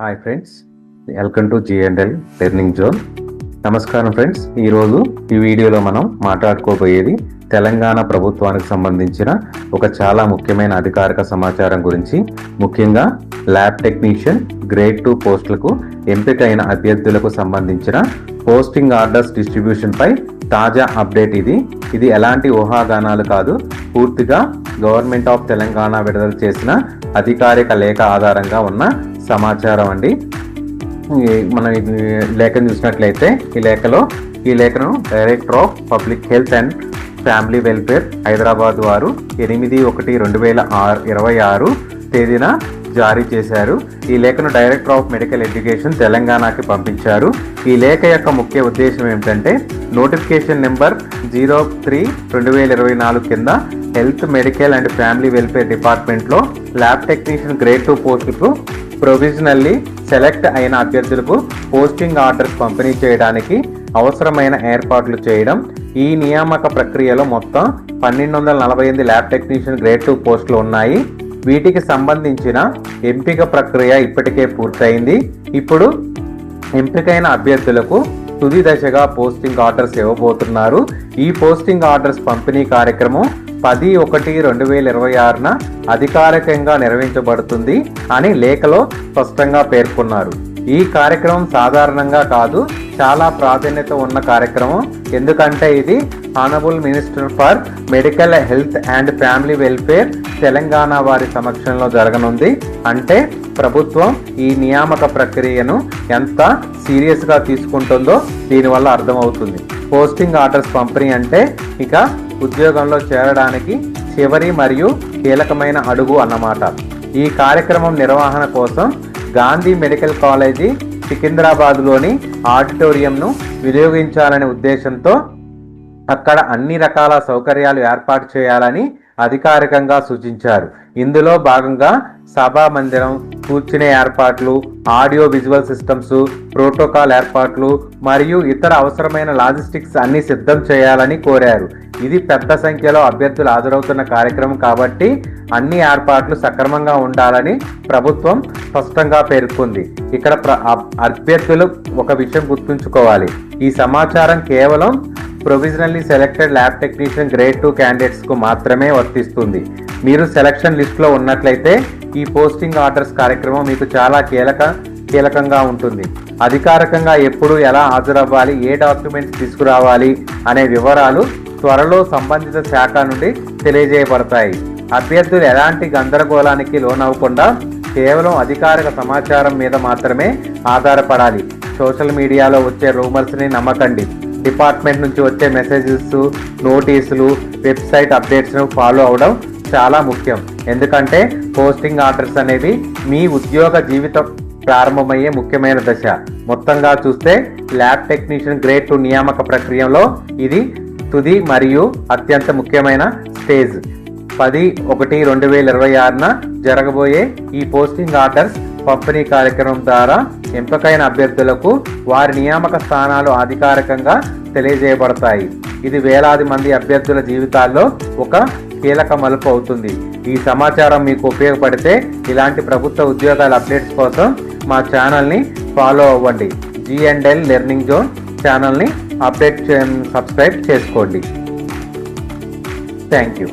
Hi friends welcome to GNL learning zone నమస్కారం friends ఈరోజు ఈ వీడియోలో మనం మాట్లాడుకోబోయేది తెలంగాణ ప్రభుత్వానికి సంబంధించిన ఒక చాలా ముఖ్యమైన అధికారిక సమాచారం గురించి. ముఖ్యంగా ల్యాబ్ టెక్నీషియన్ గ్రేడ్ టూ పోస్టులకు ఎంపికైన అభ్యర్థులకు సంబంధించిన పోస్టింగ్ ఆర్డర్స్ డిస్ట్రిబ్యూషన్పై తాజా అప్డేట్ ఇది. ఇది ఎలాంటి ఊహాగానాలు కాదు పూర్తిగా గవర్నమెంట్ ఆఫ్ తెలంగాణ విడుదల చేసిన అధికారిక లేఖ ఆధారంగా ఉన్న సమాచారం అండి. మనం లేఖను చూసినట్లయితే ఈ లేఖలో ఈ లేఖను director of public health and family welfare Hyderabad వారు ఎనిమిది ఒకటి రెండు వేల ఆరు ఇరవై ఆరు తేదీన జారీ చేశారు. ఈ లేఖను డైరెక్టర్ ఆఫ్ మెడికల్ ఎడ్యుకేషన్ తెలంగాణకి పంపించారు. ఈ లేఖ యొక్క ముఖ్య ఉద్దేశం ఏమిటంటే నోటిఫికేషన్ నెంబర్ జీరో త్రీ రెండు వేల ఇరవై నాలుగు కింద health medical and family welfare డిపార్ట్మెంట్లో ల్యాబ్ టెక్నీషియన్ గ్రేడ్ టూ పోస్టుకు ప్రొవిజనల్లీ సెలెక్ట్ అయిన అభ్యర్థులకు పోస్టింగ్ ఆర్డర్స్ పంపిణీ చేయడానికి అవసరమైన ఏర్పాట్లు చేయడం ఈ నియామక ప్రక్రియలో మొత్తం పన్నెండు వందల నలభై ఎనిమిది ల్యాబ్ టెక్నీషియన్ గ్రేడ్ టూ పోస్టులు ఉన్నాయి. వీటికి సంబంధించిన ఎంపిక ప్రక్రియ ఇప్పటికే పూర్తయింది. ఇప్పుడు ఎంపికైన అభ్యర్థులకు తుది దశగా పోస్టింగ్ ఆర్డర్స్ ఇవ్వబోతున్నారు. ఈ పోస్టింగ్ ఆర్డర్స్ పంపిణీ కార్యక్రమం పది ఒకటి రెండు వేల ఇరవై ఆరున అధికారికంగా నిర్వహించబడుతుంది అని లేఖలో స్పష్టంగా పేర్కొన్నారు. ఈ కార్యక్రమం సాధారణంగా కాదు చాలా ప్రాధాన్యత ఉన్న కార్యక్రమం. ఎందుకంటే ఇది honourable minister for medical health and family welfare Telangana వారి సమక్షంలో జరగనుంది. అంటే ప్రభుత్వం ఈ నియామక ప్రక్రియను ఎంత సీరియస్గా తీసుకుంటుందో దీనివల్ల అర్థమవుతుంది. పోస్టింగ్ ఆర్డర్స్ పంపిణీ అంటే ఇక ఉద్యోగంలో చేరడానికి చివరి మరియు కీలకమైన అడుగు అన్నమాట. ఈ కార్యక్రమం నిర్వహణ కోసం గాంధీ మెడికల్ కాలేజీ సికింద్రాబాద్లోని ఆడిటోరియంను వినియోగించాలనే ఉద్దేశంతో అక్కడ అన్ని రకాల సౌకర్యాలు ఏర్పాటు చేయాలని అధికారికంగా సూచించారు. ఇందులో భాగంగా సభా మందిరం కూర్చునే ఏర్పాట్లు ఆడియో విజువల్ సిస్టమ్స్ ప్రోటోకాల్ ఏర్పాట్లు మరియు ఇతర అవసరమైన లాజిస్టిక్స్ అన్ని సిద్ధం చేయాలని కోరారు. ఇది పెద్ద సంఖ్యలో అభ్యర్థులు హాజరవుతున్న కార్యక్రమం కాబట్టి అన్ని ఏర్పాట్లు సక్రమంగా ఉండాలని ప్రభుత్వం స్పష్టంగా పేర్కొంది. ఇక్కడ ప్ర- అభ్యర్థులు ఒక విషయం గుర్తుంచుకోవాలి. ఈ సమాచారం కేవలం provisionally selected lab technician grade two క్యాండిడేట్స్కు మాత్రమే వర్తిస్తుంది. మీరు సెలక్షన్ లిస్ట్లో ఉన్నట్లయితే ఈ పోస్టింగ్ ఆర్డర్స్ కార్యక్రమం మీకు చాలా కీలక కీలకంగా ఉంటుంది. అధికారికంగా ఎప్పుడు ఎలా హాజరవ్వాలి ఏ డాక్యుమెంట్స్ తీసుకురావాలి అనే వివరాలు త్వరలో సంబంధిత శాఖ నుండి తెలియజేయబడతాయి. అభ్యర్థులు ఎలాంటి గందరగోళానికి లోనవ్వకుండా కేవలం అధికారిక సమాచారం మీద మాత్రమే ఆధారపడాలి. సోషల్ మీడియాలో వచ్చే రూమర్స్ని నమ్మకండి. డిపార్ట్మెంట్ నుంచి వచ్చే మెసేజెస్ నోటీసులు వెబ్సైట్ అప్డేట్స్ను ఫాలో అవడం చాలా ముఖ్యం. ఎందుకంటే పోస్టింగ్ ఆర్డర్స్ అనేది మీ ఉద్యోగ జీవితం ప్రారంభమయ్యే ముఖ్యమైన దశ. మొత్తంగా చూస్తే ల్యాబ్ టెక్నీషియన్ గ్రేడ్ టు నియామక ప్రక్రియలో ఇది తుది మరియు అత్యంత ముఖ్యమైన స్టేజ్. పది ఒకటి రెండు వేల ఇరవై ఆరున జరగబోయే ఈ పోస్టింగ్ ఆర్డర్స్ పంపిణీ కార్యక్రమం ద్వారా ఎంపికైన అభ్యర్థులకు వారి నియామక స్థానాలు అధికారికంగా తెలియజేయబడతాయి. ఇది వేలాది మంది అభ్యర్థుల జీవితాల్లో ఒక కీలక మలుపు అవుతుంది. ఈ సమాచారం మీకు ఉపయోగపడితే ఇలాంటి ప్రభుత్వ ఉద్యోగాల అప్డేట్స్ కోసం మా ఛానల్ని ఫాలో అవ్వండి. జిఎండ్ఎల్ లెర్నింగ్ జోన్ ఛానల్ని అప్డేట్ సబ్స్క్రైబ్ చేసుకోండి. Thank you